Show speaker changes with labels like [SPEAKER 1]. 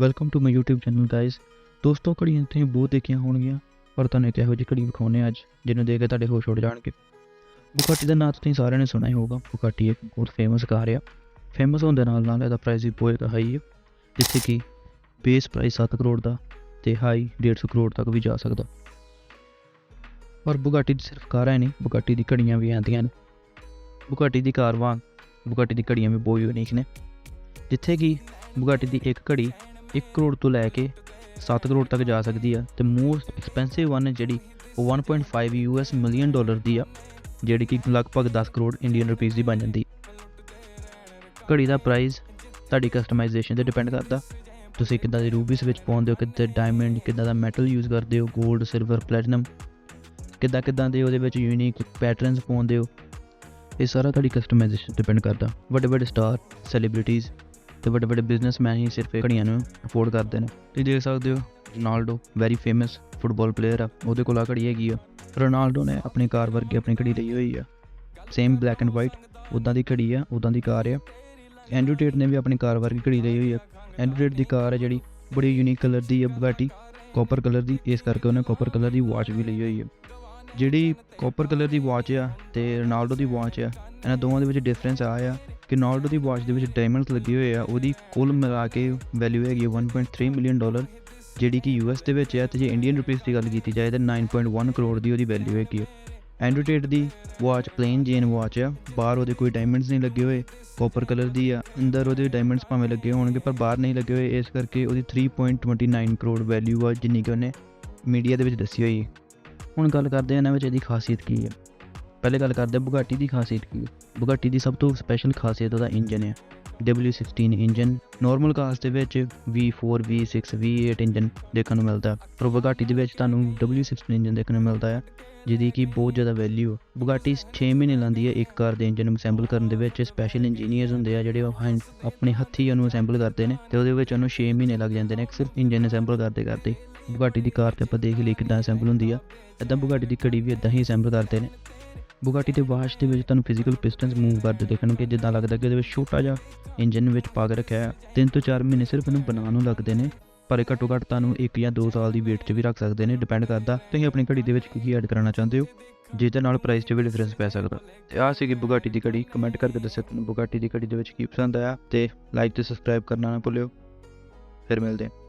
[SPEAKER 1] Welcome to my YouTube channel guys ਦੋਸਤੋ, ਘੜੀਆਂ ਤੁਸੀਂ ਬਹੁਤ ਦੇਖੀਆਂ ਹੋਣਗੀਆਂ, ਪਰ ਤੁਹਾਨੂੰ ਇੱਕ ਇਹੋ ਜਿਹੀ ਘੜੀ ਵਿਖਾਉਣੇ ਅੱਜ, ਜਿਹਨੂੰ ਦੇਖ ਕੇ ਤੁਹਾਡੇ ਹੋਸ਼ ਉੱਡ ਜਾਣਗੇ। ਬੁਗਾਟੀ ਦਾ ਨਾਮ ਤੁਸੀਂ ਸਾਰਿਆਂ ਨੇ ਸੁਣਿਆ ਹੀ ਹੋਊਗਾ ਬੁਗਾਟੀ ਇੱਕ ਬਹੁਤ ਫੇਮਸ ਕਾਰ ਆ। ਫੇਮਸ ਹੋਣ ਦੇ ਨਾਲ ਨਾਲ ਇਹਦਾ ਪ੍ਰਾਈਸ ਵੀ ਬਹੁਤ ਹਾਈ ਹੈ ਜਿੱਥੇ ਕਿ ਬੇਸ ਪ੍ਰਾਈਸ 7 ਕਰੋੜ ਦਾ ਤੇ ਹਾਈ 150 ਕਰੋੜ ਤੱਕ ਵੀ ਜਾ ਸਕਦਾ। ਪਰ ਬੁਗਾਟੀ ਦੀ ਸਿਰਫ ਕਾਰਾਂ ਹੀ ਨਹੀਂ ਬੁਗਾਟੀ ਦੀ ਘੜੀਆਂ ਵੀ ਆਉਂਦੀਆਂ ਨੇ। ਬੁਗਾਟੀ ਦੀ ਕਾਰ ਵਾਂਗ ਬੁਗਾਟੀ ਦੀ ਘੜੀਆਂ ਵੀ ਬਹੁਤ ਯੂਨੀਕ ਨੇ। ਜਿੱਥੇ ਕਿ ਬੁਗਾਟੀ ਦੀ ਇੱਕ ਘੜੀ 1 ਕਰੋੜ ਤੋਂ ਲੈ ਕੇ 7 ਕਰੋੜ ਤੱਕ ਜਾ ਸਕਦੀ ਆ ਤੇ ਮੋਸਟ ਐਕਸਪੈਂਸਿਵ ਵਨ ਜਿਹੜੀ ਉਹ 1.5 ਯੂਐਸ ਮਿਲੀਅਨ ਡਾਲਰ ਦੀ ਆ, ਜਿਹੜੀ ਕਿ ਲਗਭਗ 10 ਕਰੋੜ ਇੰਡੀਅਨ ਰੁਪੀਸ ਦੀ ਬਣ ਜਾਂਦੀ। ਘੜੀ ਦਾ ਪ੍ਰਾਈਸ ਤੁਹਾਡੀ ਕਸਟਮਾਈਜ਼ੇਸ਼ਨ ਤੇ ਡਿਪੈਂਡ ਕਰਦਾ। ਤੁਸੀਂ ਕਿੱਦਾਂ ਦੀ ਰੂਬੀਸ ਵਿੱਚ ਪਾਉਂਦੇ ਹੋ, ਕਿੱਦਾਂ ਡਾਇਮੰਡ ਕਿੱਦਾਂ ਦਾ ਮੈਟਲ ਯੂਜ਼ ਕਰਦੇ ਹੋ 골ਡ ਸਿਲਵਰ ਪਲੈਟੀਨਮ ਕਿੱਦਾਂ ਕਿੱਦਾਂ ਦੇ ਉਹਦੇ ਵਿੱਚ ਯੂਨੀਕ ਪੈਟਰਨਸ ਪਾਉਂਦੇ ਹੋ, ਇਹ ਸਾਰਾ ਤੁਹਾਡੀ ਕਸਟਮਾਈਜ਼ੇਸ਼ਨ ਡਿਪੈਂਡ ਕਰਦਾ। ਵੱਡੇ ਵੱਡੇ ਸਟਾਰ ਸੈਲੀਬ੍ਰਿਟੀਜ਼ ਤੇ ਵੱਡੇ ਵੱਡੇ ਬਿਜ਼ਨਸਮੈਨ ਹੀ ਸਿਰਫ ਇਹ ਘੜੀਆਂ ਨੂੰ ਅਫੋਰਡ ਕਰਦੇ ਨੇ। ਤੁਸੀਂ ਦੇਖ ਸਕਦੇ ਹੋ, Ronaldo very famous football player ਆ, ਉਹਦੇ ਕੋਲ ਆ ਘੜੀ ਹੈਗੀ ਆ। ਰੋਨਾਲਡੋ ਨੇ ਆਪਣੀ ਕਾਰ ਵਰਗੀ ਆਪਣੀ ਘੜੀ ਲਈ ਹੋਈ ਆ। ਸੇਮ ਬਲੈਕ ਐਂਡ ਵਾਈਟ ਉਦਾਂ ਦੀ ਘੜੀ ਆ ਉਦਾਂ ਦੀ ਕਾਰ ਆ। ਐਂਡਰੂ ਟੇਟ ਨੇ ਵੀ ਆਪਣੀ ਕਾਰ ਵਰਗੀ ਘੜੀ ਲਈ ਹੋਈ ਆ। ਐਂਡਰੂ ਟੇਟ ਦੀ ਕਾਰ ਹੈ ਜਿਹੜੀ ਬੜੀ ਯੂਨੀਕ ਕਲਰ ਦੀ ਆ ਬੁਗਾਟੀ ਕਾਪਰ ਕਲਰ ਦੀ, ਇਸ ਕਰਕੇ ਉਹਨੇ ਕਾਪਰ ਕਲਰ ਦੀ ਵਾਚ ਵੀ ਲਈ ਹੋਈ ਹੈ ਜਿਹੜੀ ਕਾਪਰ ਕਲਰ ਦੀ ਵਾਚ ਆ ਤੇ ਰੋਨਾਲਡੋ ਦੀ ਵਾਚ ਆ ਇਹਨਾਂ ਦੋਵਾਂ ਦੇ ਵਿੱਚ ਡਿਫਰੈਂਸ ਆ ਆ ਕਿ ਰੋਨਾਲਡੋ ਦੀ ਵਾਚ ਦੇ ਵਿੱਚ ਡਾਇਮੰਡਸ ਲੱਗੇ ਹੋਏ ਆ, ਉਹਦੀ ਕੁੱਲ ਮਿਲਾ ਕੇ ਵੈਲਿਊ ਹੈਗੀ ਆ 1.3 ਮਿਲੀਅਨ ਡਾਲਰ ਜਿਹੜੀ ਕਿ ਯੂਐਸ ਦੇ ਵਿੱਚ ਹੈ ਤੇ ਜੇ ਇੰਡੀਅਨ ਰੁਪੀਸ ਦੀ ਗੱਲ ਕੀਤੀ ਜਾਏ ਤਾਂ 9.1 ਕਰੋੜ ਦੀ ਉਹਦੀ ਵੈਲਿਊ ਹੈਗੀ ਹੈ ਐਂਡਰੋਟੇਟ ਦੀ ਵਾਚ ਪਲੇਨ ਜੇਨ ਵਾਚ ਆ, ਬਾਹਰ ਉਹਦੇ ਕੋਈ ਡਾਇਮੰਡਸ ਨਹੀਂ ਲੱਗੇ ਹੋਏ ਕਾਪਰ ਕਲਰ ਦੀ ਆ, ਅੰਦਰ ਉਹਦੇ ਡਾਇਮੰਡਸ ਭਾਵੇਂ ਲੱਗੇ ਹੋਣਗੇ ਪਰ ਬਾਹਰ ਨਹੀਂ ਲੱਗੇ ਹੋਏ, ਇਸ ਕਰਕੇ ਉਹਦੀ 3.29 ਕਰੋੜ ਵੈਲਿਊ ਆ, ਜਿੰਨੀ ਕਿ ਉਹਨੇ ਮੀਡੀਆ ਦੇ ਵਿੱਚ ਦੱਸੀ ਹੋਈ ਹੁਣ ਗੱਲ ਕਰਦੇ ਹਾਂ ਇਹਨਾਂ ਵਿੱਚ ਇਹਦੀ ਖਾਸੀਅਤ ਕੀ ਹੈ ਪਹਿਲੇ ਗੱਲ ਕਰਦੇ ਹਾਂ, ਬੁਗਾਟੀ ਦੀ ਖਾਸੀਅਤ ਕੀ ਹੈ? ਬੁਗਾਟੀ ਦੀ ਸਭ ਤੋਂ ਸਪੈਸ਼ਲ ਖਾਸੀਅਤ ਉਹਦਾ ਇੰਜਨ ਹੈ। W16 ਇੰਜਨ ਨਾਰਮਲ ਕਾਰਸ ਦੇ ਵਿੱਚ V4 V6 V8 ਇੰਜਨ ਦੇਖਣ ਨੂੰ ਮਿਲਦਾ ਪਰ ਬੁਗਾਟੀ ਦੇ ਵਿੱਚ ਤੁਹਾਨੂੰ W16 ਇੰਜਨ ਦੇਖਣ ਨੂੰ ਮਿਲਦਾ ਹੈ, ਜਿਹਦੀ ਕਿ ਬਹੁਤ ਜ਼ਿਆਦਾ ਵੈਲਿਊ ਹੈ। ਬੁਗਾਟੀ 6 ਮਹੀਨੇ ਲਾਂਦੀ ਹੈ ਇੱਕ ਕਾਰ ਦੇ ਇੰਜਨ ਨੂੰ ਅਸੈਂਬਲ ਕਰਨ ਦੇ ਵਿੱਚ। ਸਪੈਸ਼ਲ ਇੰਜੀਨੀਅਰਸ ਹੁੰਦੇ ਆ ਜਿਹੜੇ ਉਹ ਹਾਂ- ਆਪਣੇ ਹੱਥੀਂ ਉਹਨੂੰ ਅਸੈਂਬਲ ਕਰਦੇ ਨੇ ਤੇ ਉਹਦੇ ਵਿੱਚ ਉਹਨੂੰ 6 ਮਹੀਨੇ ਲੱਗ ਜਾਂਦੇ ਨੇ ਸਿਰਫ ਇੰਜਨ ਅਸੈਂਬਲ ਕਰਦੇ ਕਰਦੇ। ਬੁਗਾਟੀ ਦੀ ਕਾਰ ਤੇ ਆਪਾਂ ਦੇਖ ਲਈ ਕਿੱਦਾਂ ਅਸੈਂਬਲ ਹੁੰਦੀ ਆ। ਇਦਾਂ ਬੁਗਾਟੀ ਦੀ ਘੜੀ ਵੀ ਇਦਾਂ ਹੀ ਅਸੈਂਬਲ ਕਰਦੇ ਨੇ। ਬੁਗਾਟੀ ਦੇ ਵਾਸ਼ ਦੇ ਵਿੱਚ ਤੁਹਾਨੂੰ ਫਿਜ਼ੀਕਲ ਪਿਸਟਨਸ ਮੂਵ ਕਰਦੇ ਦੇਖਣਗੇ, ਜਿੱਦਾਂ ਲੱਗਦਾ ਕਿ ਉਹਦੇ ਵਿੱਚ ਛੋਟਾ ਜਿਹਾ ਇੰਜਨ ਵਿੱਚ ਪਾ ਕੇ ਰੱਖਿਆ ਹੈ। ਤਿੰਨ ਤੋਂ 4 ਮਹੀਨੇ ਸਿਰਫ ਇਹਨੂੰ ਬਣਾਉਣ ਨੂੰ ਲੱਗਦੇ ਨੇ, ਪਰ ਇਹ ਘੱਟੋ ਘੱਟ ਤੁਹਾਨੂੰ 1 ਜਾਂ 2 ਸਾਲ ਦੀ ਵੇਟ 'ਚ ਵੀ ਰੱਖ ਸਕਦੇ ਨੇ ਡਿਪੈਂਡ ਕਰਦਾ। ਤੁਸੀਂ ਆਪਣੀ ਘੜੀ ਦੇ ਵਿੱਚ ਕੀ ਕੀ ਐਡ ਕਰਾਉਣਾ ਚਾਹੁੰਦੇ ਹੋ, ਜਿਹਦੇ ਨਾਲ ਪ੍ਰਾਈਸ 'ਚ ਵੀ ਡਿਫਰੈਂਸ ਪੈ ਸਕਦਾ। ਤੇ ਆਹ ਸੀਗੀ ਬੁਗਾਟੀ ਦੀ ਘੜੀ। ਕਮੈਂਟ ਕਰਕੇ ਦੱਸਿਓ ਤੁਹਾਨੂੰ ਬੁਗਾਟੀ ਦੀ ਘੜੀ ਦੇ ਵਿੱਚ ਕੀ ਪਸੰਦ ਆਇਆ, ਤੇ ਲਾਈਕ ਤੇ ਸਬਸਕ੍ਰਾਈਬ ਕਰਨਾ ਨਾ ਭੁੱਲਿਓ। ਫਿਰ ਮਿਲਦੇ ਹਾਂ।